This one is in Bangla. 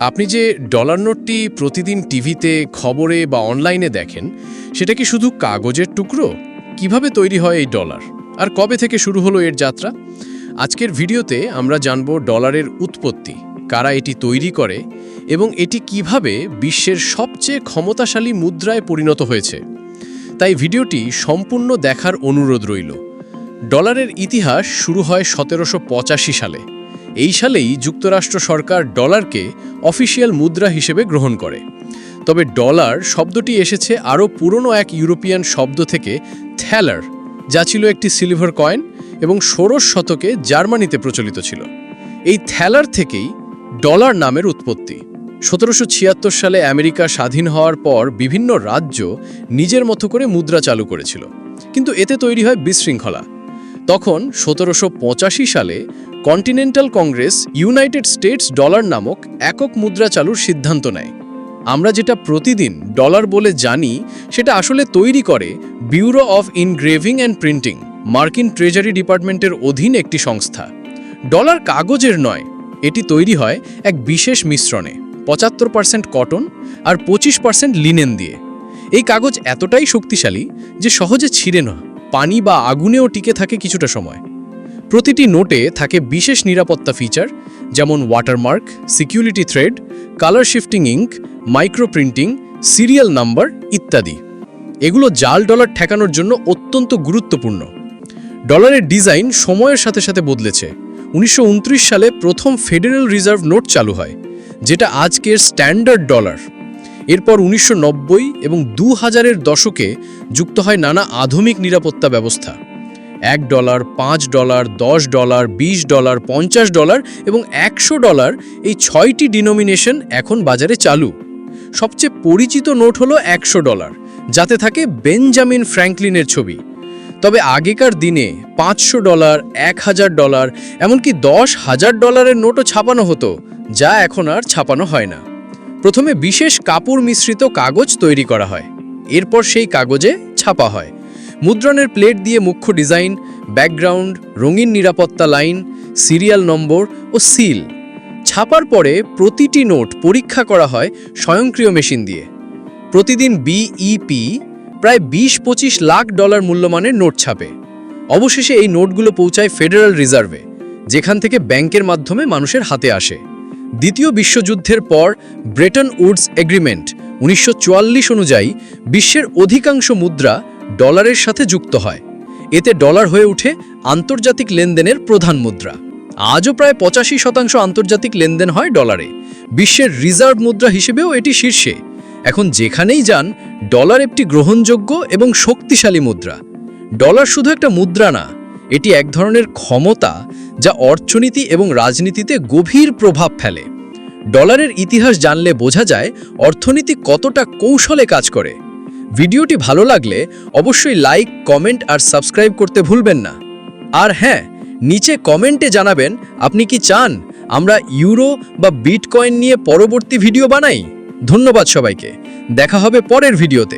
আপনি যে ডলার নোটটি প্রতিদিন টিভিতে, খবরে বা অনলাইনে দেখেন, সেটা কি শুধু কাগজের টুকরো? কীভাবে তৈরি হয় এই ডলার আর কবে থেকে শুরু হলো এর যাত্রা? আজকের ভিডিওতে আমরা জানব ডলারের উৎপত্তি, কারা এটি তৈরি করে এবং এটি কীভাবে বিশ্বের সবচেয়ে ক্ষমতাশালী মুদ্রায় পরিণত হয়েছে। তাই ভিডিওটি সম্পূর্ণ দেখার অনুরোধ রইল। ডলারের ইতিহাস শুরু হয় সতেরোশো পঁচাশি সালে। এই সালেই যুক্তরাষ্ট্র সরকার ডলারকে অফিসিয়াল মুদ্রা হিসেবে গ্রহণ করে। তবে ডলার শব্দটি এসেছে আরও পুরনো এক ইউরোপিয়ান শব্দ থেকে থ্যালার, যা ছিল একটি সিলভার কয়েন এবং ষোড়শ শতকে জার্মানিতে প্রচলিত ছিল। এই থ্যালার থেকেই ডলার নামের উৎপত্তি। সতেরোশো ছিয়াত্তর সালে আমেরিকা স্বাধীন হওয়ার পর বিভিন্ন রাজ্য নিজের মতো করে মুদ্রা চালু করেছিল। কিন্তু এতে তৈরি হয় বিশৃঙ্খলা। তখন সতেরোশো পঁচাশি সালে Continental Congress United States dollar নামক একক মুদ্রা চালুর সিদ্ধান্ত নেয়। আমরা যেটা প্রতিদিন ডলার বলে জানি, সেটা আসলে তৈরি করে bureau of engraving and printing মার্কিন ট্রেজারি ডিপার্টমেন্টের অধীন একটি সংস্থা। ডলার কাগজের নয়, এটি তৈরি হয় এক বিশেষ মিশ্রণে, পঁচাত্তর পার্সেন্ট কটন আর পঁচিশ পার্সেন্ট লিনেন দিয়ে। এই কাগজ এতটাই শক্তিশালী যে সহজে ছিঁড়ে না, পানি বা আগুনেও টিকে থাকে কিছুটা সময়। প্রতিটি নোটে থাকে বিশেষ নিরাপত্তা ফিচার, যেমন watermark security thread colour shifting ink microprinting serial number ইত্যাদি। এগুলো জাল ডলার ঠেকানোর জন্য অত্যন্ত গুরুত্বপূর্ণ। ডলারের ডিজাইন সময়ের সাথে সাথে বদলেছে। উনিশশো উনত্রিশ সালে প্রথম ফেডারেল রিজার্ভ নোট চালু হয়, যেটা আজকের স্ট্যান্ডার্ড ডলার। এরপর উনিশশো নব্বই এবং দু হাজারের দশকে যুক্ত হয় নানা আধুনিক নিরাপত্তা ব্যবস্থা। এক ডলার, পাঁচ ডলার, দশ ডলার, বিশ ডলার, পঞ্চাশ ডলার এবং একশো ডলার এই ছয়টি ডিনোমিনেশন এখন বাজারে চালু। সবচেয়ে পরিচিত নোট হলো একশো ডলার, যাতে থাকে বেঞ্জামিন ফ্র্যাঙ্কলিনের ছবি। তবে আগেকার দিনে পাঁচশো ডলার, এক হাজার ডলার, এমনকি দশ হাজার ডলারের নোটও ছাপানো হতো, যা এখন আর ছাপানো হয় না। প্রথমে বিশেষ কাপড় মিশ্রিত কাগজ তৈরি করা হয়, এরপর সেই কাগজে ছাপা হয়। মুদ্রণের প্লেট দিয়ে মুখ্য ডিজাইন, ব্যাকগ্রাউন্ড, রঙিন নিরাপত্তা লাইন, সিরিয়াল নম্বর ও সিল। ছাপার পরে প্রতিটি নোট পরীক্ষা করা হয় স্বয়ংক্রিয় মেশিন দিয়ে। প্রতিদিন বিইপি প্রায় বিশ পঁচিশ লাখ ডলার মূল্যমানের নোট ছাপে। অবশেষে এই নোটগুলো পৌঁছায় ফেডারেল রিজার্ভে, যেখান থেকে ব্যাংকের মাধ্যমে মানুষের হাতে আসে। দ্বিতীয় বিশ্বযুদ্ধের পর ব্রেটন উডস এগ্রিমেন্ট উনিশশো চুয়াল্লিশ অনুযায়ী বিশ্বের অধিকাংশ মুদ্রা ডলারের সাথে যুক্ত হয়। এতে ডলার হয়ে ওঠে আন্তর্জাতিক লেনদেনের প্রধান মুদ্রা। আজও প্রায় পঁচাশি শতাংশ আন্তর্জাতিক লেনদেন হয় ডলারে। বিশ্বের রিজার্ভ মুদ্রা হিসেবেও এটি শীর্ষে। এখন যেখানেই যান, ডলার একটি গ্রহণযোগ্য এবং শক্তিশালী মুদ্রা। ডলার শুধু একটা মুদ্রা না, এটি এক ধরনের ক্ষমতা যা অর্থনীতি এবং রাজনীতিতে গভীর প্রভাব ফেলে। ডলারের ইতিহাস জানলে বোঝা যায় অর্থনীতি কতটা কৌশলে কাজ করে। ভিডিওটি ভালো লাগলে অবশ্যই লাইক, কমেন্ট আর সাবস্ক্রাইব করতে ভুলবেন না। আর হ্যাঁ নিচে কমেন্টে জানাবেন, আপনি কি চান আমরা ইউরো বা বিটকয়েন নিয়ে পরবর্তী ভিডিও বানাই? ধন্যবাদ সবাইকে। দেখা হবে পরের ভিডিওতে।